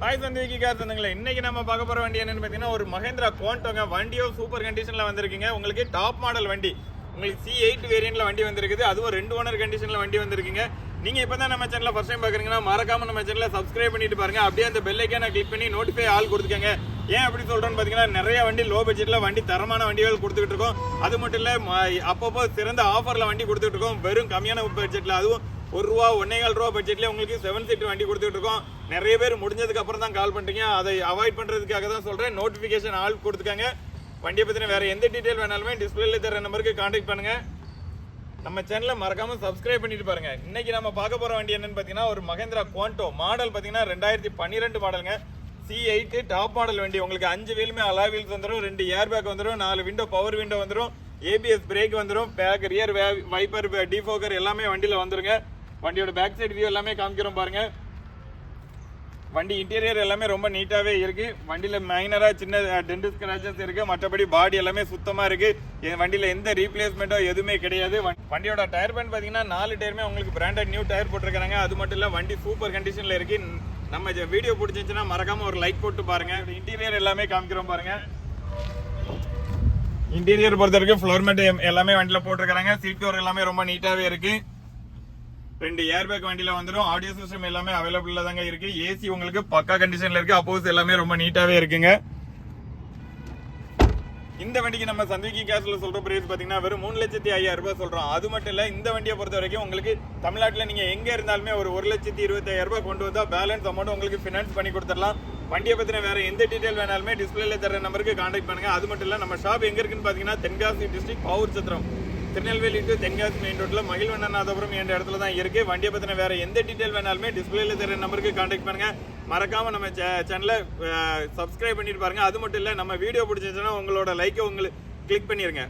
Hi சந்திரிக்கி car சொந்தங்களே இன்னைக்கு நம்ம பார்க்க போகிற வண்டி என்னன்னு பார்த்தீங்கன்னா ஒரு மகேந்திரா கோண்டோங்க வண்டியோ சூப்பர் கண்டிஷனில் வந்திருக்குங்க. உங்களுக்கு டாப் மாடல் வண்டி. உங்களுக்கு சி எயிட் வேரியன்ட்ல வண்டி வந்திருக்குது. அதுவும் ரெண்டு ஓனர் கண்டிஷனில் வண்டி வந்திருக்குங்க. நீங்கள் இப்போ தான் நம்ம சேனலில் ஃபஸ்ட் டைம் பார்க்குறீங்கன்னா மறக்காம நம்ம சேனலில் சப்ஸ்கிரைப் பண்ணிட்டு பாருங்க. அப்படியே அந்த பெல்லைக்கே நான் கிளிக் பண்ணி நோட்டிஃபை ஆள் கொடுத்துக்கங்க. ஏன் அப்படி சொல்கிறேன்னு பார்த்தீங்கன்னா நிறைய வண்டி லோ பட்ஜெட்டில் வண்டி தரமான வண்டிகள் கொடுத்துக்கிட்டு இருக்கோம். அது மட்டும் இல்லை ம- அப்பப்போ சிறந்த ஆஃபரில் வண்டி கொடுத்துட்டு இருக்கோம். வெறும் கம்மியான பட்ஜெட்டில் அதுவும் ஒரு ரூபா ஒன்னேகால் ரூபா பட்ஜெட்ல உங்களுக்கு செவன் சீட் வண்டி கொடுத்துட்டு இருக்கோம். நிறைய பேர் முடிஞ்சதுக்கு அப்புறம் தான் கால் பண்ணுறீங்க அதை அவாய்ட் பண்ணுறதுக்காக தான் சொல்கிறேன் நோட்டிஃபிகேஷன் ஆள் கொடுத்துருக்காங்க வண்டியை பற்றின வேறு எந்த டீட்டெயில் வேணாலுமே டிஸ்பிளேல தர நம்பருக்கு காண்டாக்ட் பண்ணுங்கள் நம்ம சேனலை மறக்காமல் சப்ஸ்கிரைப் பண்ணிட்டு பாருங்கள் இன்றைக்கி நம்ம பார்க்க போகிற வண்டி என்னென்னு பார்த்தீங்கன்னா ஒரு மகேந்திரா குவாண்டோ மாடல் பார்த்தீங்கன்னா ரெண்டாயிரத்தி பன்னிரெண்டு மாடலுங்க சி எயிட்டு டாப் மாடல் வண்டி. உங்களுக்கு அஞ்சு வீலுமே அலா வீல்ஸ் வந்துடும் ரெண்டு ஏர் பேக் வந்துடும் நாலு விண்டோ பவர் விண்டோ வந்துடும் ஏபிஎஸ் பிரேக் வந்துடும் பேக் ரியர் வைப்பர் டிஃபோக்கர் எல்லாமே வண்டியில் வந்துருங்க. வண்டியோட பேக் சைடு வியூ எல்லாமே காமிக்கிறோம் பாருங்க. வண்டி இன்டீரியர் எல்லாமே ரொம்ப நீட்டாகவே இருக்கு. வண்டியில் மைனராக சின்ன டென்ட் ஸ்கிராச்சஸ் இருக்கு. மற்றபடி பாடி எல்லாமே சுத்தமாக இருக்கு. என் வண்டியில் எந்த ரீப்ளேஸ்மெண்ட்டோ எதுவுமே கிடையாது. வண்டியோட டயர் பேண்ட் பார்த்தீங்கன்னா நாலு டயருமே உங்களுக்கு பிராண்டட் நியூ டயர் போட்டிருக்காங்க அது மட்டும் இல்லை வண்டி சூப்பர் கண்டிஷனில் இருக்கு. நம்ம வீடியோ பிடிச்சிருந்துச்சுன்னா மறக்காம ஒரு லைக் போட்டு பாருங்க. இன்டீரியர் எல்லாமே காமிக்கிறோம் பாருங்க. இன்டீரியர் பொறுத்த வரைக்கும் ஃப்ளோர்மெண்ட் எல்லாமே வண்டியில் போட்டிருக்காங்க சீட் கவர் எல்லாமே ரொம்ப நீட்டாகவே இருக்குது ரெண்டு ஏர் பேக் வண்டியில வந்துடும் ஆடியோ சிஸ்டம் எல்லாமே அவைலபிள்ல தாங்க இருக்கு. ஏசி உங்களுக்கு பக்கா கண்டிஷன்ல இருக்கு. அப்போஸ் எல்லாமே ரொம்ப நீட்டாவே இருக்குங்க. இந்த வண்டிக்கு நம்ம சந்திக்கி கேஸ்ல சொல்ற பிரைஸ் பாத்தீங்கன்னா வெறும் மூணு லட்சத்தி ஐயாயிரம் ரூபாய் சொல்றோம். அது மட்டும் இல்ல இந்த வண்டியை பொறுத்த வரைக்கும் உங்களுக்கு தமிழ்நாட்டில் நீங்க எங்க இருந்தாலுமே ஒரு ஒரு லட்சத்தி இருபத்தாயிரம் ரூபாய் கொண்டு வந்தா பேலன்ஸ் அமௌண்ட் உங்களுக்கு ஃபினான்ஸ் பண்ணி கொடுத்துடலாம். வண்டியை பத்தின வேற எந்த டீடைல் வேணாலுமே டிஸ்பிளேல தர நம்பருக்கு கான்டாக்ட் பண்ணுங்க. அது மட்டும் இல்ல நம்ம ஷாப் எங்க இருக்குன்னு பாத்தீங்கன்னா Tenkasi district Pavoor Chatram. Tirunelveli to Tenkasi main ரோட்டில் மகிழ்வண்ணநாதபுரம் என்ற இடத்துல தான் இருக்குது வண்டியை பற்றின வேறு எந்த டீட்டெயில் வேணாலுமே டிஸ்பிளேல தெரிய நம்பருக்கு காண்டாக்ட் பண்ணுங்கள் மறக்காமல் நம்ம சேனலை சப்ஸ்கிரைப் பண்ணிட்டு பாருங்கள் அது மட்டும் இல்லை நம்ம வீடியோ பிடிச்சிச்சுன்னா உங்களோட லைக்கை உங்களுக்கு கிளிக் பண்ணிடுங்க